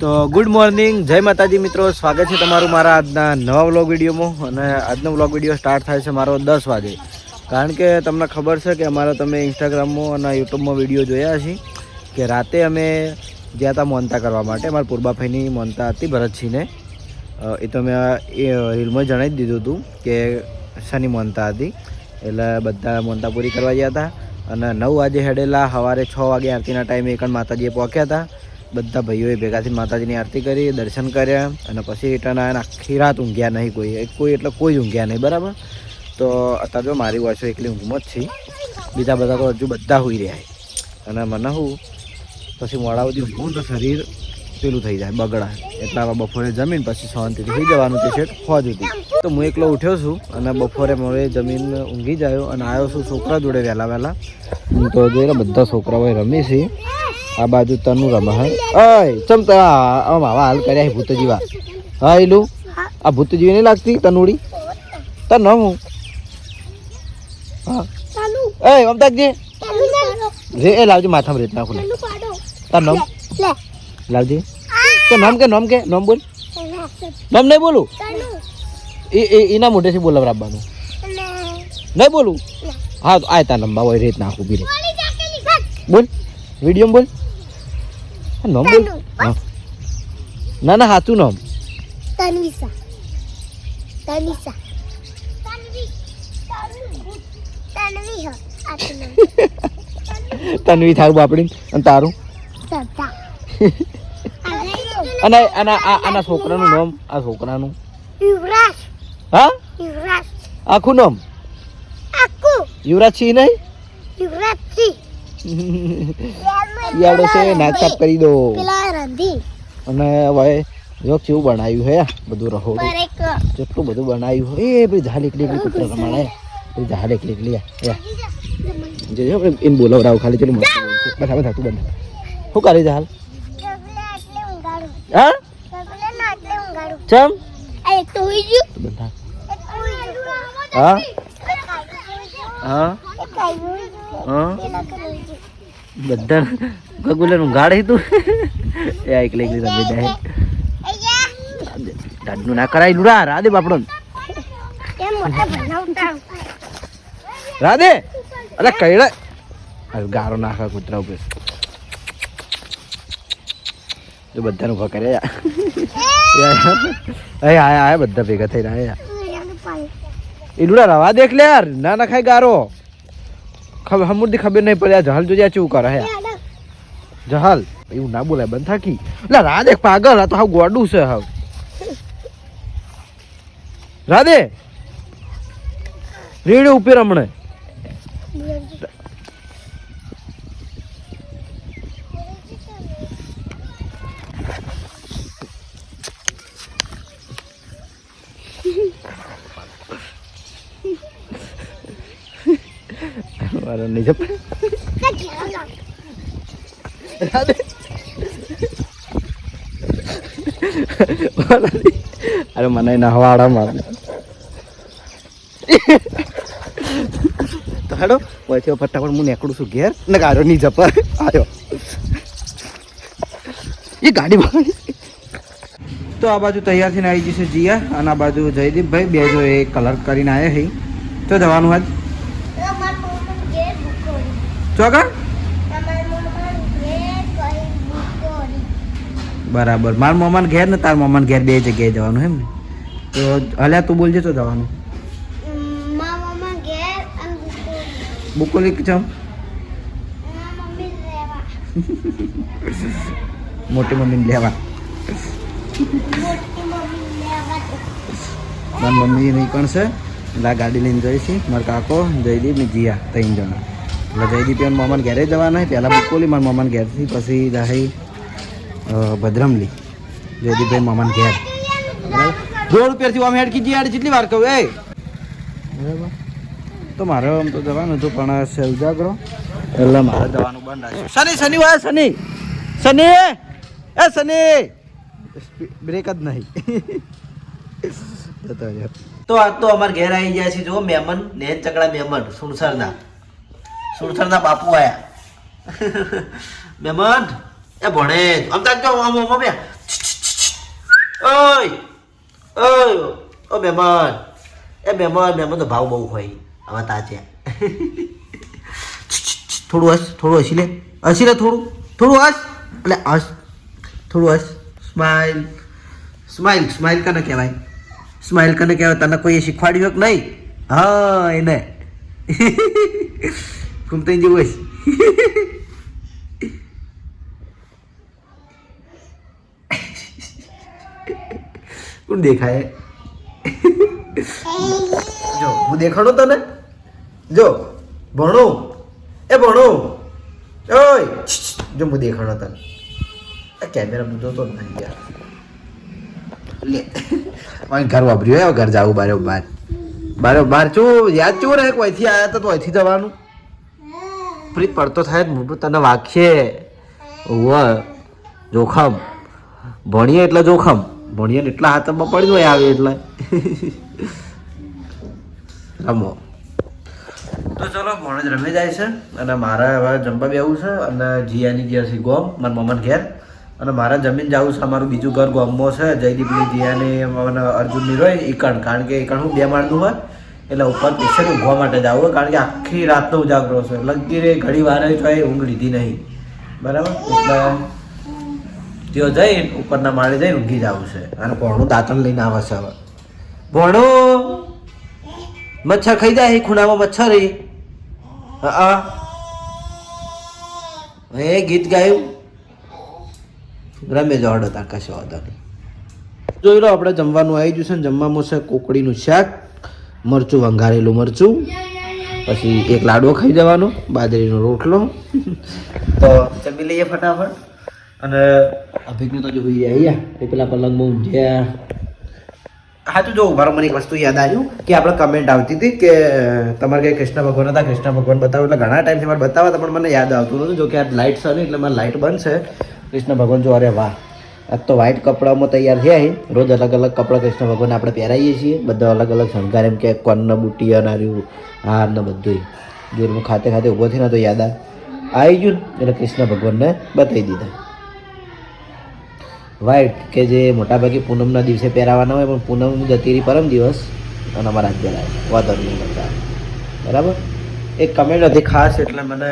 તો good morning જય માતાજી મિત્રો. સ્વાગત છે તમારું મારા આજના નવા વ્લોગ વિડીયોમાં. અને આજનો વ્લોગ વીડિયો સ્ટાર્ટ થાય છે મારો દસ વાગે. કારણ કે તમને ખબર છે કે અમારા તમે ઇન્સ્ટાગ્રામમાં અને યુટ્યુબમાં વીડિયો જોયા છે કે રાતે અમે ગયા હતા મોનતા કરવા માટે. અમારા પૂર્બાભાઈની મોનતા હતી, ભરતસિંહને. એ તો મેં એ રીલમાં જણાવી દીધું હતું કે શાની મોનતા હતી. એટલે બધા મોનતા પૂરી કરવા ગયા હતા. અને નવ વાગે હેડેલા, સવારે છ વાગે આરતીના ટાઈમે એકણ માતાજીએ પહોંચ્યા હતા. બધા ભાઈઓએ ભેગાથી માતાજીની આરતી કરી, દર્શન કર્યા અને પછી રિટર્ન આવ્યા આખી રાત ઊંઘ્યા નહીં કોઈ. કોઈ એટલે કોઈ ઊંઘ્યા નહીં, બરાબર? તો અત્યારે જો મારી વાંચો એકલી ઊંઘમાં જ છે. બીજા બધા તો હજુ બધા હોઈ રહ્યા અને મને હું પછી મોડા સુધી ઊંઘું તો શરીર પેલું થઈ જાય, બગડા. એટલે બપોરે જમીન, પછી શાંતિથી થઈ જવાનું છે શેઠ ખોજ હતી તો હું એકલો ઉઠ્યો છું અને બપોરે મોડે જમીન ઊંઘી જાયો અને આવ્યો છું છોકરા જોડે વહેલા વહેલા. તો જોઈએ બધા છોકરાઓએ રમી છે. આ બાજુ તનુ રમે હે. અય ચમ તો આમ આવા હાલ કર્યા ભૂત જીવા હા એલું આ ભૂત જીવી નહીં લાગતી તનુડી? તાર નામ હું. હા એ અમતાકજી રે એ લાવજે માથામાં રેત નાખું તાર નામ? લાવજે. કે નામ કે નામ કે? નામ બોલ. નામ નહીં બોલું? એ એ એના મોઢેથી બોલાવરાવવાનું નહીં બોલું? હા તો આય તાર નંબા હોય રેત નાખું બી રે. બોલ વીડિયો બોલ. નામ બોલ ના ના સાચું નામ તન્વિસા તન્વિસા તન્વી થાક થારું બાપડી અને તારું? સદા અને આના છોકરાનું નામ આ છોકરાનું? યુવરાજ. હા? યુવરાજ. આખું નામ આખું. યુવરાજ સિંહ નહીં? યુવરાજ સી યાડો છે નાક સાફ કરી દો. અને હવે જો કેવું બનાવ્યું હે બધું રહો. કેટલું જેટલું બધું બનાવ્યું એ ભાઈ ઝાલ એકલી એકલી કુતરા રમાડે ભાઈ ઝાલ એકલી એકલી આ જે જો આપણે એને બોલાવડાવ ખાલી ચેલું મસ્ત બોલે છે. બધા બધા. શું કરે છે હાલ? હા? ચમ? હા? હા? બધા ગગુલા નું ગાડે તું? એ એકલી એકલી રમી જાય. અહીંયા ના કરાય લુડા, રાધે બાપડો રાધે અરે કઈડા હવે ગારો નાખા કૂતરા ઉપર. તો બધાનું ઊભા કરે આયા આયા બધા ભેગા થઈને આયા. લુડા રવા દેખ લે યાર, ના ના ખાય ગારો ખબર હમુરથી ખબર નહીં પડે આ જહાલ જોજે ચેવું કરે હે? જહાલ? એવું ના બોલાય બંધ થાકી એટલે રાધે પાગલ આ તો હાવ ગોડું છે હાવ. રાધે! રેડે ઉપર હમણે. મારા નહીં જપ અરે મને ના હવાડા મારે. તો હેડો પછી ફટાફટ હું નીકળું છું ઘેર, ને ગાડો નહીં જપ આવ્યો એ ગાડી તો આ બાજુ તૈયાર થઈને આવી જશે જીયા, અને આ બાજુ જયદીપભાઈ, બે જો એ કલર કરીને આવ્યા હઈ તો જવાનું આજ. ચોગા બરાબર. મારા મોમાન ઘેર ને તારા મોમાન ઘેર બે જગ્યાએ જવાનું એમ ને? તો હલ્યા તું બોલજે તો જવાનું. બુકોલી ચમ મોટી મમ્મીને લેવા. મારી મમ્મી નહીં પણ છે એટલે ગાડી લઈને જઈશ. મારા કાકો, જયદીપ ને જીયા, ત્રણ જણા. એટલે જયદીપ એમ મામાને ઘેરે જવાના છે. પહેલાં બુકોલી મારા મામાને ઘેરથી, પછી જાય ભદ્રમલી. જયદીપભાઈ મમાન ઘેર. દોઢ રૂપિયાથી અમે હેડ કીધી યાર જેટલી વાર કહું, એ. બરાબર? તો મારે આમ તો જવાનું હતું, પણ સેવજાગરો એટલે મારે જવાનું બંધ આવ્યું શનિ શનિ, વાય, શનિ. શનિ! એ શનિ! બ્રેક જ નહીં. તો આજ તો અમારે ઘેર આવી ગયા છે જો મહેમાન, ને ચકડા મહેમાન, સુણસરના. સુણસરના બાપુ આયા. મહેમાન એ ભણે આમ તાજ જો, આમ આમ બે ઓય ઓય, ઓ મહેમાન. એ મહેમાન મહેમાન તો ભાવ બહુ હોય. હવે તાજે થોડું હસ, થોડું હસી લે. હસી લે થોડું. થોડું હસ. એટલે હસ. થોડું હસ. સ્માઇલ સ્માઇલ સ્માઇલ કને કહેવાય? સ્માઇલ કને કહેવાય? તને કોઈએ શીખવાડ્યું કે નહીં? હા, એને. કુમતાઈ જેવું હશે કોણ દેખાય જો હું દેખાડો તને જો ભણો એ ભણો ઓય જો હું દેખાડો તને આ કેમેરા બધો તો નહીં યાર લે મારે ઘર વાપર્યું હે ઘર જાવું બારે બાર બારે બાર ચો યાદ ચો રહે કોઈથી આયા તો અહીંથી જવાનું પ્રીત પડતો થાય જ મોટું તને વાગશે ઓવ જોખમ. ભણીએ એટલે જોખમ. ભણીએ એટલા હાથમાં પડી હોય આવે એટલે. રમો. તો ચલો ભણજ રમે જાય છે. અને મારે હવે જમવા બેવું છે અને જીયાની જે છે ગોમ, મારા મમ્મન ઘેર. અને મારે જમીન જવું છે, અમારું બીજું ઘર ગોમમાં છે. જયદીપની જીયાની અર્જુનની રોય એકણ કારણ કે એકણ હું બે માળનું હોય. એટલે ઉપર પ્રેશર ઊંઘવા માટે જ આવું કારણ કે આખી રાતનો ઉજાગરો છે. લગતી રે ઘડી વાર ચોય ઊંઘ લીધી નહીં. બરાબર? એટલે ત્યો જઈને ઉપરના માળે જઈને ઊંઘી જવું છે. અને ભોણું દાંતણ લઈને આવે છે હવે. ભોણું! મચ્છર ખાઈ જાય ખૂણામાં મચ્છર એ? હા એ ગીત ગાયું? રમે જોડો તાર કશો વાંધો નહીં જોઈ લો આપણે જમવાનું આવી ગયું છે ને જમવામાં છે કોકડીનું શાક. મરચું વંઘારેલું મરચું, પછી એક લાડવો ખાઈ જવાનો, બાજરીનો રોટલો. તો જમી લઈએ ફટાફટ. અને અભિજ્ઞ તો જોઈ રહ્યા એ પેલા પલંગમાં ઊંઘ્યા હા, તો જો, મારો મને એક વસ્તુ યાદ આવ્યું, કે આપણે કમેન્ટ આવતી હતી કે, તમારે કંઈ કૃષ્ણ ભગવાન હતા, કૃષ્ણ ભગવાન બતાવો, એટલે ઘણા ટાઈમથી મારે બતાવવા હતા પણ મને યાદ આવતું નતું જો કે આ લાઇટ છે એટલે મારે લાઇટ બંધ છે. કૃષ્ણ ભગવાન જો અરે વાહ. આજ તો વ્હાઇટ કપડામાં તૈયાર થયા રોજ અલગ અલગ કપડાં કૃષ્ણ ભગવાન આપણે પહેરાવીએ છીએ. બધા અલગ અલગ શણગાર એમ કે કોનને બુટી અનાર્યું હાર ને બધું જોરમાં ખાતે ખાતે ઊભો થઈને તો યાદ આવી ગયું એટલે કૃષ્ણ ભગવાનને બતાવી દીધા. વ્હાઇટ કે જે મોટાભાગે પૂનમના દિવસે પહેરાવાના હોય, પણ પૂનમ જતી રહી પરમ દિવસ, અને અમારા હાથ પહેરાય વાંધો નહીં, બરાબર. એક કમેન્ટ હતી ખાસ એટલે મને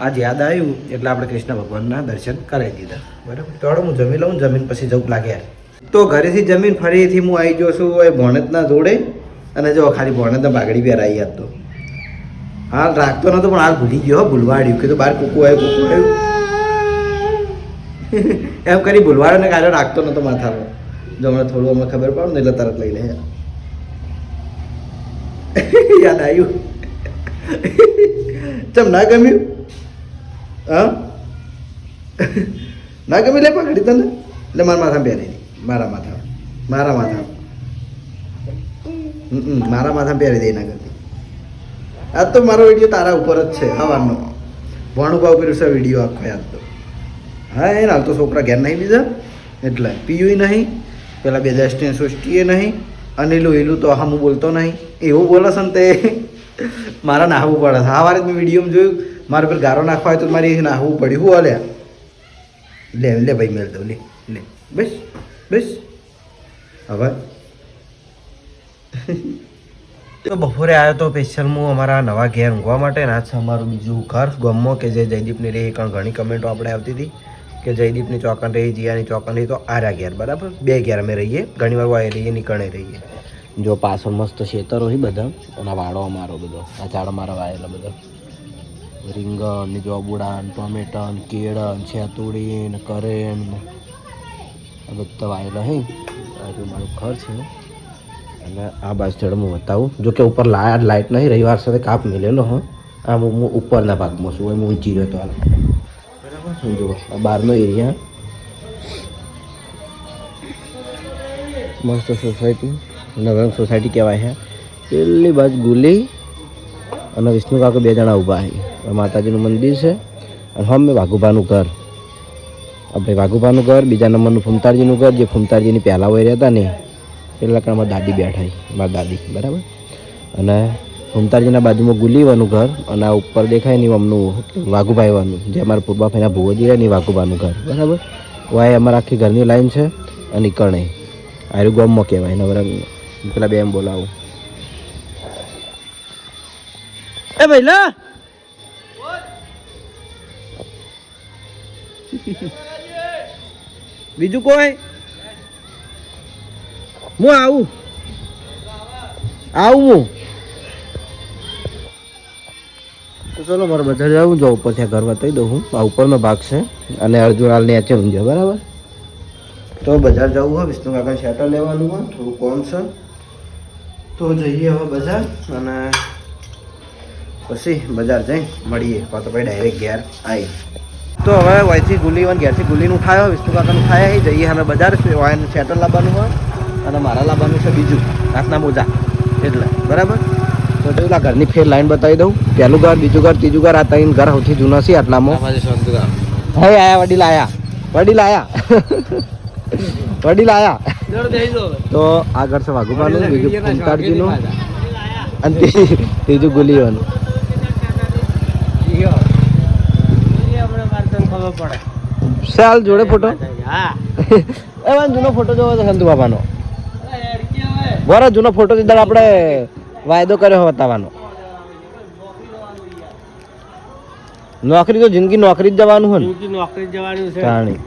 આજ યાદ આવ્યું એટલે આપણે કૃષ્ણ ભગવાનના દર્શન કરાવી દીધા. બરાબર. તો હું જમી લઉં જમીન પછી જવું લાગે યાર. તો ઘરેથી જમીન ફરીથી હું આવી ગયો છું એ ભોણેતના જોડે. અને જો ખાલી ભોણેતના બાગડી પહેરાઈ યાદ તો. હાલ રાખતો નતો પણ હાલ ભૂલી ગયો હો, ભૂલવાડ્યું. કે તો બાર કૂકુ આવ્યું કૂકુ આવ્યું. એમ કરી ભૂલવાડ્યો ને કાલે રાખતો નતો માથાનો. જો હમણાં થોડું અમને ખબર પડે ને એટલે તરત લઈ લે યાદ આવ્યું? ચમ ના ગમ્યું? હા? ના ગમી લે પકડી તને? એટલે મારા માથામાં પહેરી મારા માથા મારા માથા મારા માથામાં પહેરી દે એના કરતી. આજ તો મારો વીડિયો તારા ઉપર જ છે હવાનો ભણુભા ઉપર છે વીડિયો આખો યાદ તો. હા એ હાલ તો છોકરા ઘેર નહીં બીજા. એટલે પીયું નહીં, પેલા બે દસ્ટીને સૃષ્ટિએ નહીં, અનિલું એલું તો હમ બોલતો નહીં. એવું બોલે છે ને તે. મારા નાહવું પડે છે. આ વારે મેં વિડીયોમાં જોયું મારે પર ગારો નાખવા હોય તો મારે નાહવું પડ્યું હું અલ્યા લે લે ભાઈ, મેળ દઉં, લે લે. બસ બસ. હવે? તો બપોરે આવ્યો તો સ્પેશિયલ હું અમારા નવા ઘેર ઊંઘવા માટે, ના છે અમારું બીજું ઘર, ગમો કે જે જયદીપની રહી કારણ ઘણી કમેન્ટો આપણે આવતી હતી કે જયદીપની ચોકન રહી, જીયાની ચોકન રહી, તો આર્યા ઘેર, બરાબર? બે ઘેર અમે રહીએ, ઘણી વાર વાય રહીએ, નીકળે રહીએ. જો પાછળ મસ્ત ખેતરો હોય બધા અને વાળો અમારો બધો, આ ચાળો મારો વાયેલો બધા. રીંગણ ને જોબુડા ને ટોમેટા ને કેળા છેતુડી ને કરેણ ને આ બધા વાયેલા હે. આ જો મારું ઘર છે અને આ બાજુ ચડ હું બતાવું. જો કે ઉપર લાઈટ લાઇટ નહીં, રવિવાર સાથે કાપ મિલેલો હ. આ હું ઉપરના ભાગમાં છું, એમ ઊંચી રહ્યો તો હાલ. બરાબર? જુઓ, આ બહારનો એરિયા મસ્ત સોસાયટી નવરંગ સોસાયટી કહેવાય છે પેલી બાજુ ગુલી અને વિષ્ણુ કાકો બે જણા ઊભા છે માતાજીનું મંદિર છે. અને હમે વાઘુભાનું ઘર. આપણે વાઘુભાનું ઘર, બીજા નંબરનું ફૂમતારજીનું ઘર, જે ફૂમતારજીની પહેલાં હોય રહેતા ને પેલા કાળમાં દાદી બેઠા મારા દાદી, બરાબર? અને ફૂમતારજીના બાજુમાં ગુલીવાનું ઘર, અને આ ઉપર દેખાય ને અમનું વાઘુભાઈવાનું જે અમારા પૂર્વાભાઈના ભુવજી રહે ને વાઘુભાનું ઘર, બરાબર? વાય અમારા આખી ઘરની લાઈન છે, અને કણે આયુ ગોમમાં કહેવાય નવરંગ પેલા બે એમ બોલાવું. એ ભાઈ, લા! બીજું કોઈ? હું આવું. આવું હું. તો ચલો, મારે બધા જવું જો ઉપર ત્યાં ઘર બતાવી દઉં હું. આ ઉપરનો ભાગ છે. અને અર્જુન હાલ નીચે ઊંઝો બરાબર? તો બજાર જવું હોય, વિષ્ણુ કાકા શેટર લેવાનું હોય, થોડું કોમ છે. તો જઈએ હવે બજાર અને પછી બજાર જઈ મળીએ. તો પછી ડાયરેક્ટ ઘેર આવી તો હવે વયથી ગુલીવન ઘેરથી ગુલીને ઉઠાયો વિષ્ણુ કાકાને ઉઠાયા જઈએ અમે બજાર વાયન શેટર લાવવાનું હોય અને મારા લાવવાનું છે બીજું રાતના મોજા એટલે બરાબર? તો પેલા ઘરની ફેર લાઈન બતાવી દઉં. પહેલું ઘર બીજું ઘર ત્રીજું ઘર આ ત્રણ ઘર સૌથી જૂના છે આટલામાં. હે આયા વડીલ આયા. વડીલ આયા. વડીલ આયા. તો આ ઘર છે વાઘુબાનું બીજું કુંતાળજીનું અને ત્રી- ત્રીજું ગુલીવાનું ચાલ જોડે ફોટો એ વાન જૂનો ફોટો જોવો છે સંતુ બાબાનો બરો જૂનો ફોટો દીધા આપણે વાયદો કર્યો બતાવવાનો. નોકરી તો જિંદગી નોકરી જ જવાનું હોય જિંદગી નોકરી જવાનું છે. જાણી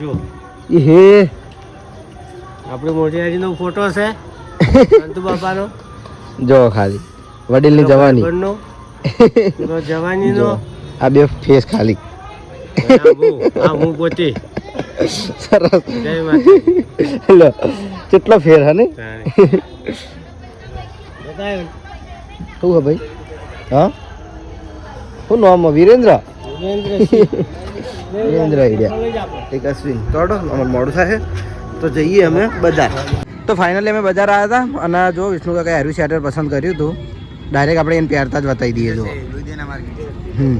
જો. હે. આપણે મોટી ફોટો છે. સંતુ બાબાનો જો ખાલી. વડીલની જવાની. નો જવાનીનો. આ બે ફેસ ખાલી. હું, આ હું પોતે સરસ જય માતા લો કેટલો ફેર હે ને બતાવ્યો. શું હે ભાઈ હા શું નામ વિરેન્દ્ર વિરેન્દ્રસિંહ. વિરેન્દ્ર આઈડિયા લઈ જા આપણે. એક અશ્વિન તોડો અમારે મોડું થાય તો જઈએ અમે બજાર તો ફાઇનલી અમે બજાર આવ્યા હતા અને જો વિષ્ણુ કાકા હેરવી શેટર પસંદ કર્યું હતું ડાયરેક્ટ આપણે એને પહેરતા જ બતાવી દઈએ જો હમ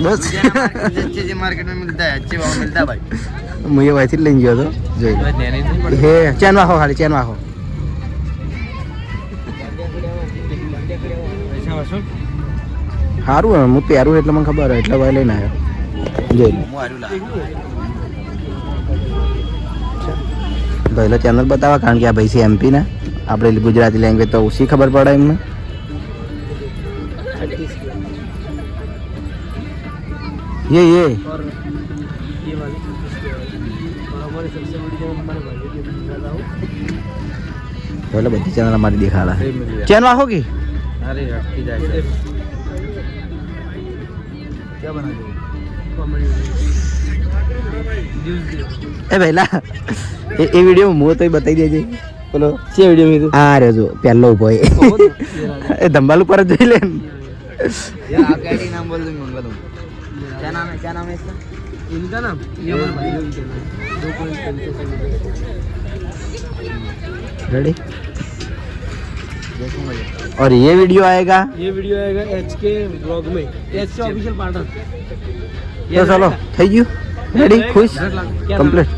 બસ मार्केट में मिलता है अच्छे भाव मिलता है भाई હું એ વાયથી જ લઈને ગયો હતો જોઈ લો. હે ચેન વાહો ખાલી ચેન વાહો પૈસા વસૂલ સારું હે, હું પહેરું એટલે મને ખબર હોય એટલે ભાઈ લઈને આવ્યો જોઈ લો પહેલો ચેનલ બતાવવા કારણ કે આ ભાઈ છે એમપી ના આપણે ગુજરાતી લેંગ્વેજ તો ઓછી ખબર પડે એમને ये ये और ये वाली और हमारी सबसे बड़ी चैनल हमारे भाई की दिखा हूँ पहले बच्ची चैनल हमारी दिखा रहा है चैन होगी अरे रखी जाए क्या बना दो कॉमेडी એ પહેલા એ એ વિડીયો હું તો બતાવી દેજે બોલો છે વિડીયો મેં આ રહ્યો જો પહેલો ઉભો એ એ ધંબાલ ઉપર જ જોઈ લે ને. यार आपका क्या नाम है क्या नाम है इसका इनका नाम ये हमारे भाई का चैनल है दो पॉइंट रेडी देखूंगा ये और ये वीडियो आएगा ये वीडियो आएगा एच के ब्लॉग में एच के ऑफिशियल पार्टनर તો ચલો થઈ ગયું રેડી ખુશ क्या કમ્પ્લીટ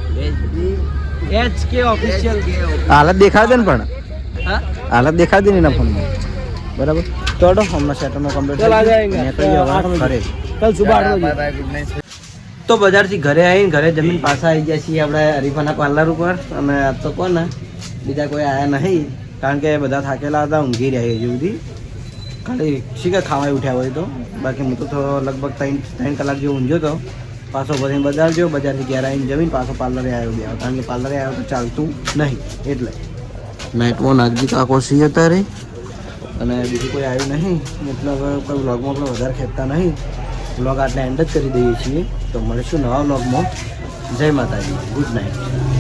एच के ऑफिशियल હાલત દેખાડ દે ને પણ हाँ હાલત દેખાડ દે ને એના ફોનમાં બરાબર તો હડો હમણાં સેટરમાં કમ્પ્લીટ चल आ जाएंगे आठ बजे કલ સુબહ આઠ તો બજારથી ઘરે આવીને ઘરે જમીન પાછા આવી ગયા છીએ આપણે હરીફાના પાર્લર ઉપર. અને આ તો કોને? બીજા કોઈ આવ્યા નહીં. કારણ કે બધા થાકેલા હતા ઊંઘી રહ્યા હજી સુધી. ખાલી શી કે ખાવા ઉઠ્યા હોય તો. બાકી હું તો થોડો લગભગ ત્રણ ત્રણ કલાક જેવો ઊંઘ્યો હતો પાછો ભરીને બજાર જો બજારથી ઘેર આવીને જમીન પાછો પાર્લરે આવ્યો ગયા કારણ કે પાર્લરે આવ્યો તો ચાલતું નહીં એટલે. નાઇટમાં નાગજી કાકો સી અત્યારે. અને બીજું કોઈ આવ્યું નહીં. એટલે હવે કોઈ બ્લોગમાં આપણે વધારે ખેંચતા નહીં. વ્લોગ આટલા એન્ડ જ કરી દઈએ છીએ. તો મળીશું નવા વ્લોગમાં જય માતાજી. Good night